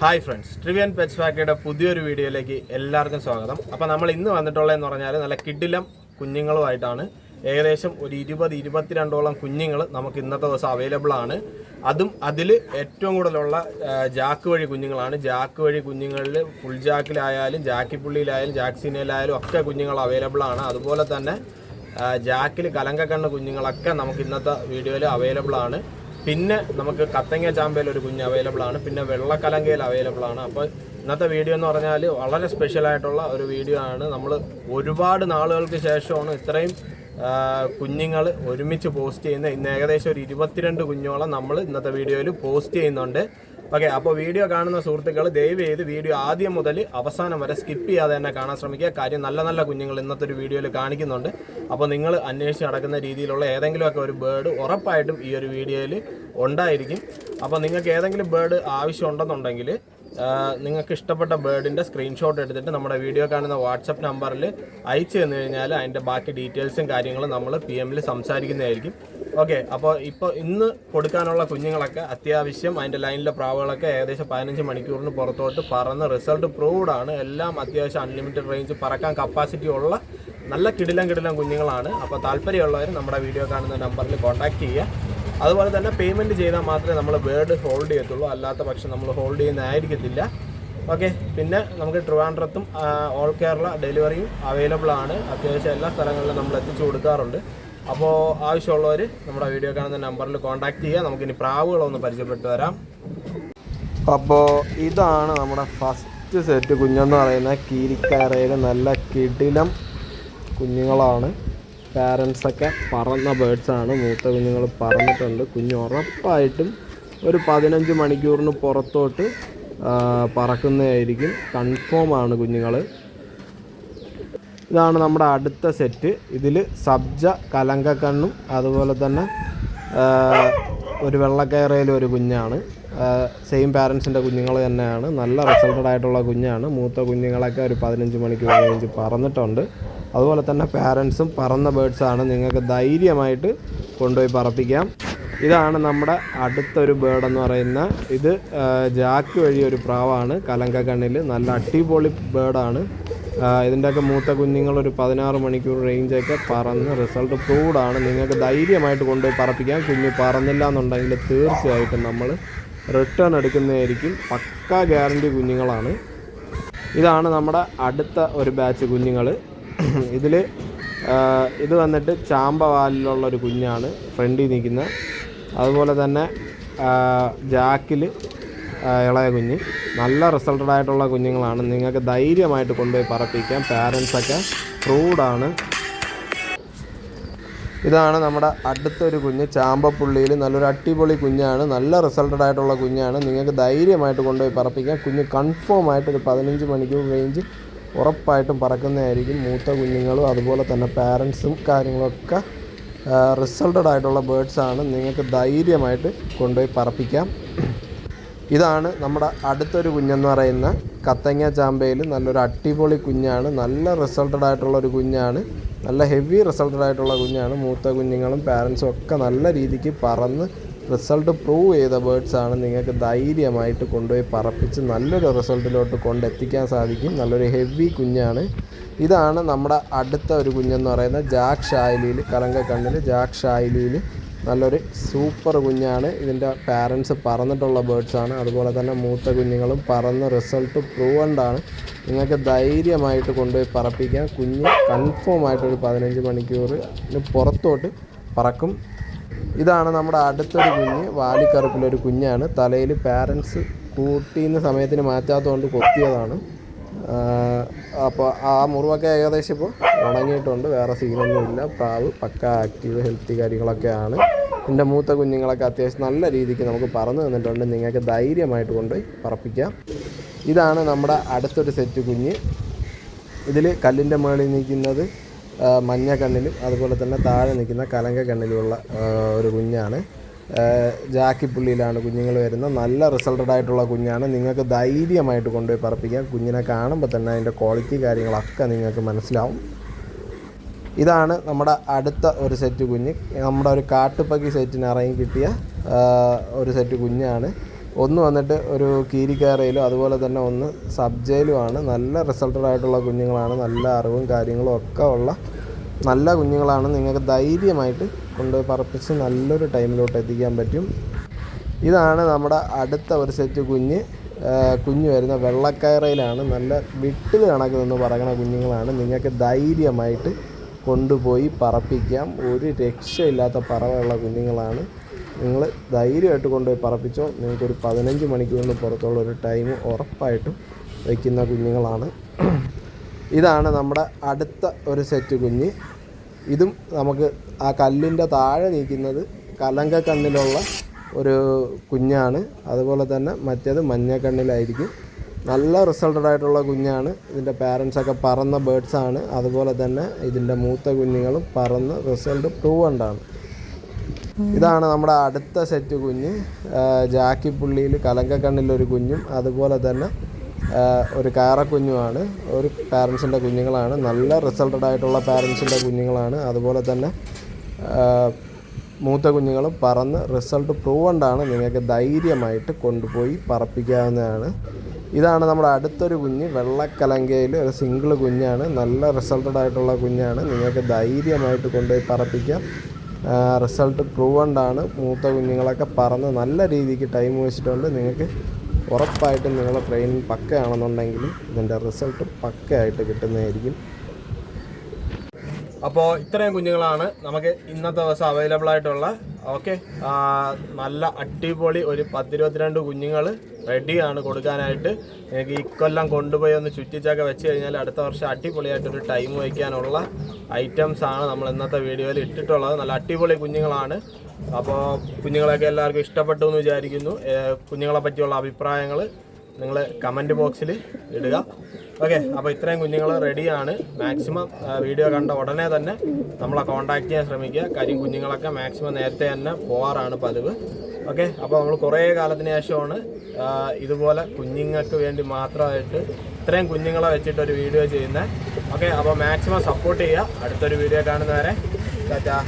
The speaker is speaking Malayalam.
ഹായ് ഫ്രണ്ട്സ് ട്രിവിയൻ പെറ്റ്സ് ഫാക്ടറിയുടെ പുതിയൊരു വീഡിയോയിലേക്ക് എല്ലാവർക്കും സ്വാഗതം. അപ്പോൾ നമ്മൾ ഇന്ന് വന്നിട്ടുള്ളതെന്ന് പറഞ്ഞാൽ നല്ല കിഡിലം കുഞ്ഞുങ്ങളുമായിട്ടാണ്. ഏകദേശം ഒരു ഇരുപത് ഇരുപത്തിരണ്ടോളം കുഞ്ഞുങ്ങൾ നമുക്ക് ഇന്നത്തെ ദിവസം അവൈലബിൾ ആണ്. അതും അതിൽ ഏറ്റവും കൂടുതലുള്ള ജാക്ക് വഴി കുഞ്ഞുങ്ങളാണ്. ജാക്ക് വഴി കുഞ്ഞുങ്ങളിൽ ഫുൾ ജാക്കിലായാലും ജാക്കി പുള്ളിയിലായാലും ജാക്സിനയിലായാലും ഒക്കെ കുഞ്ഞുങ്ങൾ അവൈലബിൾ ആണ്. അതുപോലെ തന്നെ ജാക്കിൽ കലങ്കക്കണ്ണ് കുഞ്ഞുങ്ങളൊക്കെ നമുക്ക് ഇന്നത്തെ വീഡിയോയിൽ അവൈലബിൾ ആണ്. പിന്നെ നമുക്ക് കത്തങ്ങ ചാമ്പയിൽ ഒരു കുഞ്ഞ് അവൈലബിൾ ആണ്. പിന്നെ വെള്ളക്കലങ്കയിൽ അവൈലബിൾ ആണ്. അപ്പോൾ ഇന്നത്തെ വീഡിയോ എന്ന് പറഞ്ഞാൽ വളരെ സ്പെഷ്യൽ ആയിട്ടുള്ള ഒരു വീഡിയോ ആണ്. നമ്മൾ ഒരുപാട് നാളുകൾക്ക് ശേഷമാണ് ഇത്രയും കുഞ്ഞുങ്ങൾ ഒരുമിച്ച് പോസ്റ്റ് ചെയ്യുന്നത്. ഇന്ന് ഏകദേശം ഒരു ഇരുപത്തിരണ്ട് കുഞ്ഞോളം നമ്മൾ ഇന്നത്തെ വീഡിയോയിൽ പോസ്റ്റ് ചെയ്യുന്നുണ്ട്. ഓക്കെ അപ്പോൾ വീഡിയോ കാണുന്ന സുഹൃത്തുക്കൾ ദയവ് ചെയ്ത് വീഡിയോ ആദ്യം മുതൽ അവസാനം വരെ സ്കിപ്പ് ചെയ്യാതെ തന്നെ കാണാൻ ശ്രമിക്കുക. കാര്യം നല്ല നല്ല കുഞ്ഞുങ്ങൾ ഇന്നത്തെ ഒരു വീഡിയോയിൽ കാണിക്കുന്നുണ്ട്. അപ്പോൾ നിങ്ങൾ അന്വേഷിച്ച് നടക്കുന്ന രീതിയിലുള്ള ഏതെങ്കിലുമൊക്കെ ഒരു ബേർഡ് ഉറപ്പായിട്ടും ഈ ഒരു വീഡിയോയിൽ ഉണ്ടായിരിക്കും. അപ്പോൾ നിങ്ങൾക്ക് ഏതെങ്കിലും ബേർഡ് ആവശ്യമുണ്ടെന്നുണ്ടെങ്കിൽ നിങ്ങൾക്ക് ഇഷ്ടപ്പെട്ട ബേർഡിന്റെ സ്ക്രീൻഷോട്ട് എടുത്തിട്ട് നമ്മുടെ വീഡിയോ കാണുന്ന വാട്സപ്പ് നമ്പറിൽ അയച്ചു തന്നു കഴിഞ്ഞാൽ അതിന്റെ ബാക്കി ഡീറ്റെയിൽസും കാര്യങ്ങളും നമ്മൾ പി എമ്മിൽ സംസാരിക്കുന്നതായിരിക്കും. ഓക്കെ അപ്പോൾ ഇപ്പോൾ ഇന്ന് കൊടുക്കാനുള്ള കുഞ്ഞുങ്ങളൊക്കെ അത്യാവശ്യം അതിന്റെ ലൈനിലെ പ്രാവുകളൊക്കെ ഏകദേശം പതിനഞ്ച് മണിക്കൂറിന് പുറത്തോട്ട് പറന്ന് റിസൾട്ട് പ്രൂവ്ഡ് ആണ്. എല്ലാം അത്യാവശ്യം അൺലിമിറ്റഡ് റേഞ്ച് പറക്കാൻ കപ്പാസിറ്റി ഉള്ള നല്ല കിടിലം കിടിലം കുഞ്ഞുങ്ങളാണ്. അപ്പോൾ താല്പര്യമുള്ളവർ നമ്മുടെ വീഡിയോ കാണുന്ന നമ്പറിൽ കോൺടാക്റ്റ് ചെയ്യുക. അതുപോലെ തന്നെ പേയ്മെന്റ് ചെയ്താൽ മാത്രമേ നമ്മൾ ബേർഡ് ഹോൾഡ് ചെയ്യത്തുള്ളൂ. അല്ലാത്ത പക്ഷം നമ്മൾ ഹോൾഡ് ചെയ്യുന്നതായിരിക്കത്തില്ല. ഓക്കെ പിന്നെ നമുക്ക് ട്രിവാൻഡ്രത്തും ഓൾ കേരള ഡെലിവറിയും അവൈലബിൾ ആണ്. അത്യാവശ്യം എല്ലാ സ്ഥലങ്ങളിലും നമ്മൾ എത്തിച്ചു കൊടുക്കാറുണ്ട്. അപ്പോൾ ആവശ്യമുള്ളവർ നമ്മുടെ വീഡിയോ കാണുന്ന നമ്പറിൽ കോൺടാക്ട് ചെയ്യുക. നമുക്കിനി പ്രാവുകളൊന്ന് പരിചയപ്പെട്ടു വരാം. അപ്പോൾ ഇതാണ് നമ്മുടെ ഫസ്റ്റ് സെറ്റ് കുഞ്ഞെന്ന് പറയുന്ന കീരിക്കാരയിൽ നല്ല കിടിലം കുഞ്ഞുങ്ങളാണ്. പാരൻസൊക്കെ പറന്ന ബേഡ്സാണ് മൂത്ത കുഞ്ഞുങ്ങൾ പറന്നിട്ടുണ്ട്. കുഞ്ഞ് ഉറപ്പായിട്ടും ഒരു പതിനഞ്ച് മണിക്കൂറിന് പുറത്തോട്ട് പറക്കുന്നതായിരിക്കും. കൺഫേം ആണ് കുഞ്ഞുങ്ങൾ ഇതാണ് നമ്മുടെ അടുത്ത സെറ്റ് ഇതിൽ സബ്ജ കലങ്കക്കണ്ണും അതുപോലെ തന്നെ ഒരു വെള്ളക്കയറയിലും ഒരു കുഞ്ഞാണ്. സെയിം പാരൻസിന്റെ കുഞ്ഞുങ്ങൾ തന്നെയാണ്. നല്ല റിസൾട്ടഡ് ആയിട്ടുള്ള കുഞ്ഞാണ്. മൂത്ത കുഞ്ഞുങ്ങളൊക്കെ ഒരു പതിനഞ്ച് മണിക്ക് പതിനഞ്ച് പറന്നിട്ടുണ്ട്. അതുപോലെ തന്നെ പാരൻസും പറന്ന ബേഡ്സാണ് നിങ്ങൾക്ക് ധൈര്യമായിട്ട് കൊണ്ടുപോയി പറപ്പിക്കാം. ഇതാണ് നമ്മുടെ അടുത്തൊരു ബേർഡ് എന്ന് പറയുന്ന ഇത് ജാക്ക് വഴി ഒരു പ്രാവാണ്. കലങ്കക്കണ്ണിൽ നല്ല അടിപൊളി ബേർഡാണ് ഇതിന്റെയൊക്കെ മൂത്ത കുഞ്ഞുങ്ങൾ ഒരു പതിനാറ് മണിക്കൂർ റേഞ്ചൊക്കെ പറന്ന് റിസൾട്ട് പ്രൂവ്ഡാണ് നിങ്ങൾക്ക് ധൈര്യമായിട്ട് കൊണ്ടുപോയി പറപ്പിക്കാം. കുഞ്ഞ് പറന്നില്ല എന്നുണ്ടെങ്കിൽ തീർച്ചയായിട്ടും നമ്മൾ റിട്ടേൺ എടുക്കുന്നതായിരിക്കും. പക്കാ ഗ്യാരണ്ടി കുഞ്ഞുങ്ങളാണ്. ഇതാണ് നമ്മുടെ അടുത്ത ഒരു ബാച്ച് കുഞ്ഞുങ്ങൾ ഇതിൽ ഇത് വന്നിട്ട് ചാമ്പവാലിലുള്ള ഒരു കുഞ്ഞാണ് ഫ്രണ്ടിൽ നിൽക്കുന്നത്. അതുപോലെ തന്നെ ജാക്കിൽ ഇളയ കുഞ്ഞ്. നല്ല റിസൾട്ടഡ് ആയിട്ടുള്ള കുഞ്ഞുങ്ങളാണ്. നിങ്ങൾക്ക് ധൈര്യമായിട്ട് കൊണ്ടുപോയി പറപ്പിക്കാം. പാരൻസൊക്കെ പ്രൂഡാണ് ഇതാണ് നമ്മുടെ അടുത്തൊരു കുഞ്ഞ്. ചാമ്പപ്പുള്ളിയിൽ നല്ലൊരു അടിപൊളി കുഞ്ഞാണ്. നല്ല റിസൾട്ടഡ് ആയിട്ടുള്ള കുഞ്ഞാണ്. നിങ്ങൾക്ക് ധൈര്യമായിട്ട് കൊണ്ടുപോയി പറപ്പിക്കാം. കുഞ്ഞ് കൺഫേം ആയിട്ട് ഒരു പതിനഞ്ച് മണിക്കൂർ റേഞ്ച് ഉറപ്പായിട്ടും പറക്കുന്നതായിരിക്കും മൂത്ത കുഞ്ഞുങ്ങളും. അതുപോലെ തന്നെ പാരൻസും കാര്യങ്ങളൊക്കെ റിസൾട്ടഡ് ആയിട്ടുള്ള ബേഡ്സാണ് നിങ്ങൾക്ക് ധൈര്യമായിട്ട് കൊണ്ടുപോയി പറപ്പിക്കാം. ഇതാണ് നമ്മുടെ അടുത്തൊരു കുഞ്ഞെന്ന് പറയുന്ന കത്തങ്ങ ചാമ്പയിൽ നല്ലൊരു അടിപൊളി കുഞ്ഞാണ്. നല്ല റിസൾട്ടഡ് ആയിട്ടുള്ള ഒരു കുഞ്ഞാണ്. നല്ല ഹെവി റിസൾട്ടഡ് ആയിട്ടുള്ള കുഞ്ഞാണ്. മൂത്ത കുഞ്ഞുങ്ങളും പാരൻസും ഒക്കെ നല്ല രീതിക്ക് പറന്ന് റിസൾട്ട് പ്രൂവ് ചെയ്ത ബേഡ്സാണ് നിങ്ങൾക്ക് ധൈര്യമായിട്ട് കൊണ്ടുപോയി പറപ്പിച്ച് നല്ലൊരു റിസൾട്ടിലോട്ട് കൊണ്ടെത്തിക്കാൻ സാധിക്കും. നല്ലൊരു ഹെവി കുഞ്ഞാണ്. ഇതാണ് നമ്മുടെ അടുത്ത ഒരു കുഞ്ഞെന്ന് പറയുന്നത് ജാക്ക് ഷായിലിയിൽ കലങ്കക്കണ്ണിൽ ജാക്ക് ഷായിലിയിൽ നല്ലൊരു സൂപ്പർ കുഞ്ഞാണ്. ഇതിന്റെ പാരൻസ് പറന്നിട്ടുള്ള ബേഡ്സാണ് അതുപോലെ തന്നെ മൂത്ത കുഞ്ഞുങ്ങളും പറന്ന് റിസൾട്ട് പ്രൂവണ്ടാണ് നിങ്ങൾക്ക് ധൈര്യമായിട്ട് കൊണ്ടുപോയി പറപ്പിക്കാം. കുഞ്ഞ് കൺഫേം ആയിട്ടൊരു പതിനഞ്ച് മണിക്കൂറിന് പുറത്തോട്ട് പറക്കും. ഇതാണ് നമ്മുടെ അടുത്തൊരു കുഞ്ഞ്. വാലിക്കറുപ്പിലൊരു കുഞ്ഞാണ്. തലയിൽ പാരൻസ് കൂട്ടിയുന്ന സമയത്തിന് മാറ്റാത്തതുകൊണ്ട് കൊത്തിയതാണ്. അപ്പോൾ ആ മുറിവൊക്കെ ഏകദേശം ഇപ്പോൾ ഉണങ്ങിയിട്ടുണ്ട്. വേറെ സീനൊന്നുമില്ല. പ്രാവ് പക്ക ആക്റ്റീവ് ഹെൽത്തി കാര്യങ്ങളൊക്കെയാണ്. എന്റെ മൂത്ത കുഞ്ഞുങ്ങളൊക്കെ അത്യാവശ്യം നല്ല രീതിക്ക് നമുക്ക് പറന്ന് തന്നിട്ടുണ്ട്. നിങ്ങൾക്ക് ധൈര്യമായിട്ട് കൊണ്ടുപോയി പറപ്പിക്കാം. ഇതാണ് നമ്മുടെ അടുത്തൊരു സെറ്റ് കുഞ്ഞ്. ഇതിൽ കല്ലിന്റെ മുകളിൽ നിൽക്കുന്നത് മഞ്ഞ കണ്ണിലും അതുപോലെ തന്നെ താഴെ നിൽക്കുന്ന കലങ്ക കണ്ണിലുമുള്ള ഒരു കുഞ്ഞാണ്. ആ, ജാക്കിപ്പുള്ളിയിലാണ് കുഞ്ഞുങ്ങൾ വരുന്നത്. നല്ല റിസൾട്ടഡ് ആയിട്ടുള്ള കുഞ്ഞാണ്. നിങ്ങൾക്ക് ധൈര്യമായിട്ട് കൊണ്ടുപോയി പറപ്പിക്കാം. കുഞ്ഞിനെ കാണുമ്പോൾ തന്നെ അതിന്റെ ക്വാളിറ്റി കാര്യങ്ങളൊക്കെ നിങ്ങൾക്ക് മനസ്സിലാവും. ഇതാണ് നമ്മുടെ അടുത്ത ഒരു സെറ്റ് കുഞ്ഞ്. നമ്മുടെ ഒരു കാട്ടുപ്പക്കി സെറ്റിന് ഇറങ്ങി കിട്ടിയ ഒരു സെറ്റ് കുഞ്ഞാണ്. ഒന്ന് വന്നിട്ട് ഒരു കീരിക്കാരയിലും അതുപോലെ തന്നെ ഒന്ന് സബ്ജയിലുമാണ് നല്ല റിസൾട്ടഡ് ആയിട്ടുള്ള കുഞ്ഞുങ്ങളാണ്. നല്ല അറിവും കാര്യങ്ങളും ഒക്കെ ഉള്ള നല്ല കുഞ്ഞുങ്ങളാണ് നിങ്ങൾക്ക് ധൈര്യമായിട്ട് കൊണ്ടുപോയി പറപ്പിച്ച് നല്ലൊരു ടൈമിലോട്ട് എത്തിക്കാൻ പറ്റും. ഇതാണ് നമ്മുടെ അടുത്ത ഒരു സെറ്റ് കുഞ്ഞ്. കുഞ്ഞ് വരുന്ന വെള്ളക്കയറയിലാണ്. നല്ല വിട്ടിൽ കണക്ക് നിന്ന് പറയണ കുഞ്ഞുങ്ങളാണ്. നിങ്ങൾക്ക് ധൈര്യമായിട്ട് കൊണ്ടുപോയി പറപ്പിക്കാം. ഒരു രക്ഷയില്ലാത്ത പറവയുള്ള കുഞ്ഞുങ്ങളാണ്. നിങ്ങൾ ധൈര്യമായിട്ട് കൊണ്ടുപോയി പറപ്പിച്ചോ. നിങ്ങൾക്കൊരു പതിനഞ്ച് മണിക്കൂറിന് പുറത്തുള്ള ഒരു ടൈം ഉറപ്പായിട്ടും വയ്ക്കുന്ന കുഞ്ഞുങ്ങളാണ്. ഇതാണ് നമ്മുടെ അടുത്ത ഒരു സെറ്റ് കുഞ്ഞ്. ഇതും നമുക്ക് ആ കല്ലിന്റെ താഴെ നിൽക്കുന്നത് കലങ്കക്കണ്ണിലുള്ള ഒരു കുഞ്ഞാണ്. അതുപോലെ തന്നെ മറ്റേത് മഞ്ഞക്കണ്ണിലായിരിക്കും. നല്ല റിസൾട്ടഡ് ആയിട്ടുള്ള കുഞ്ഞാണ്. ഇതിന്റെ പാരൻസൊക്കെ പറന്ന ബേഡ്സാണ് അതുപോലെ തന്നെ ഇതിന്റെ മൂത്ത കുഞ്ഞുങ്ങളും പറന്ന് റിസൾട്ട് പ്രൂവണ്ടാണ് ഇതാണ് നമ്മുടെ അടുത്ത സെറ്റ് കുഞ്ഞ്. ആ, ജാക്കിപ്പുള്ളിയിൽ കലങ്കക്കണ്ണിലൊരു കുഞ്ഞും അതുപോലെ തന്നെ ഒരു കാറക്കുഞ്ഞുമാണ് ഒരു പാരൻസിന്റെ കുഞ്ഞുങ്ങളാണ്. നല്ല റിസൾട്ടഡ് ആയിട്ടുള്ള പാരൻസിന്റെ കുഞ്ഞുങ്ങളാണ്. അതുപോലെ തന്നെ മൂത്ത കുഞ്ഞുങ്ങളും പറന്ന് റിസൾട്ട് പ്രൂവണ്ടാണ് നിങ്ങൾക്ക് ധൈര്യമായിട്ട് കൊണ്ടുപോയി പറപ്പിക്കാവുന്നതാണ്. ഇതാണ് നമ്മുടെ അടുത്തൊരു കുഞ്ഞ് വെള്ളക്കലങ്കയിൽ ഒരു സിംഗിൾ കുഞ്ഞാണ്. നല്ല റിസൾട്ടഡ് ആയിട്ടുള്ള കുഞ്ഞാണ്. നിങ്ങൾക്ക് ധൈര്യമായിട്ട് കൊണ്ടുപോയി പറപ്പിക്കാം. റിസൾട്ട് പ്രൂവണ്ടാണ് മൂത്ത കുഞ്ഞുങ്ങളൊക്കെ പറന്ന് നല്ല രീതിക്ക് ടൈം വെച്ചിട്ടുണ്ട്. നിങ്ങൾക്ക് ഉറപ്പായിട്ടും നിങ്ങളുടെ ട്രെയിൻ പക്കയാണെന്നുണ്ടെങ്കിൽ ഇതിന്റെ റിസൾട്ട് പക്കയായിട്ട് കിട്ടുന്നതായിരിക്കും. അപ്പോൾ ഇത്രയും കുഞ്ഞുങ്ങളാണ് നമുക്ക് ഇന്നത്തെ ദിവസം അവൈലബിൾ ആയിട്ടുള്ള ഓക്കെ നല്ല അടിപൊളി ഒരു പത്തിരുപത്തിരണ്ട് കുഞ്ഞുങ്ങൾ റെഡിയാണ് കൊടുക്കാനായിട്ട്. നിങ്ങൾക്ക് ഇക്കൊല്ലം കൊണ്ടുപോയി ഒന്ന് ചുറ്റിച്ചൊക്കെ വെച്ച് കഴിഞ്ഞാൽ അടുത്ത വർഷം അടിപൊളിയായിട്ടൊരു ടൈം വയ്ക്കാനുള്ള ഐറ്റംസ് ആണ് നമ്മൾ ഇന്നത്തെ വീഡിയോയിൽ ഇട്ടിട്ടുള്ളത്. നല്ല അടിപൊളി കുഞ്ഞുങ്ങളാണ്. അപ്പോൾ കുഞ്ഞുങ്ങളൊക്കെ എല്ലാവർക്കും ഇഷ്ടപ്പെട്ടു എന്ന് വിചാരിക്കുന്നു. കുഞ്ഞുങ്ങളെ പറ്റിയുള്ള അഭിപ്രായങ്ങൾ നിങ്ങൾ കമന്റ് ബോക്സിൽ ഇടുക. ഓക്കെ അപ്പോൾ ഇത്രയും കുഞ്ഞുങ്ങൾ റെഡിയാണ് മാക്സിമം വീഡിയോ കണ്ട ഉടനെ തന്നെ നമ്മളെ കോൺടാക്ട് ചെയ്യാൻ ശ്രമിക്കുക. കാര്യം കുഞ്ഞുങ്ങളൊക്കെ മാക്സിമം നേരത്തെ തന്നെ പോകാറാണ് പതിവ്. ഓക്കെ അപ്പോൾ നമ്മൾ കുറേ കാലത്തിന് ശേഷമാണ് ഇതുപോലെ കുഞ്ഞുങ്ങൾക്ക് വേണ്ടി മാത്രമായിട്ട് ഇത്രയും കുഞ്ഞുങ്ങളെ വെച്ചിട്ട് ഒരു വീഡിയോ ചെയ്യുന്നത്. ഓക്കെ അപ്പോൾ മാക്സിമം സപ്പോർട്ട് ചെയ്യുക. അടുത്തൊരു വീഡിയോ കാണുന്നവരെ ടാറ്റാ.